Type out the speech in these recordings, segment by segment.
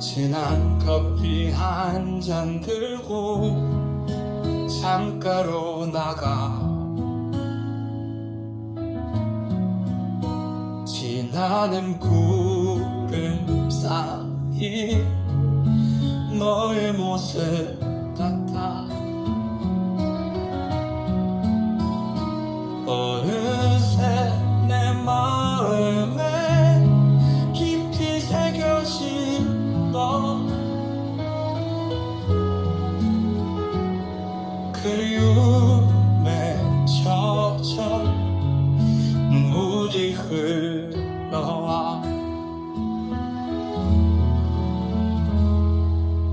진한 커피 한 잔 들고 창가로 나가. 지나는 구름 사이 너의 모습 그리움에 젖어 눈물이 흘러와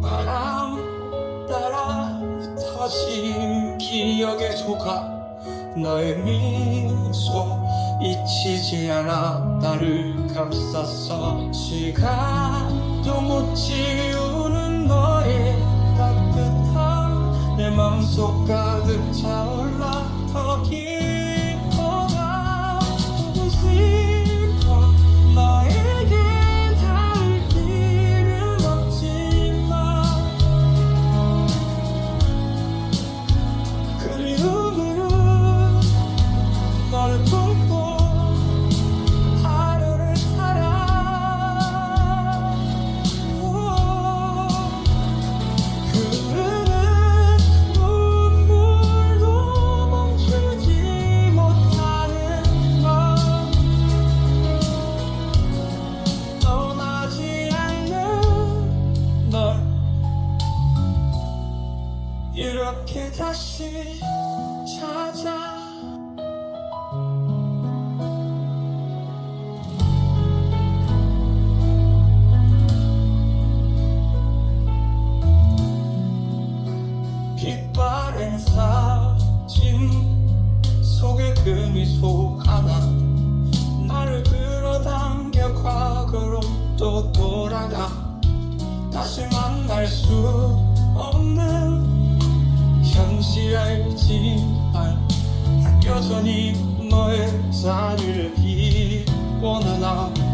바람 따라 흩어진 기억에 속아 너의 미소 잊히지 않아 나를 감쌌어 시간도 못 지우는 너의 속 가득 차올라 이렇게 다시 찾아. 빛바랜 사진 속에 그 미소 하나. 나를 끌어당겨 과거로 또 돌아가. 다시 만날 수 없는 너의 자리를 비워나 나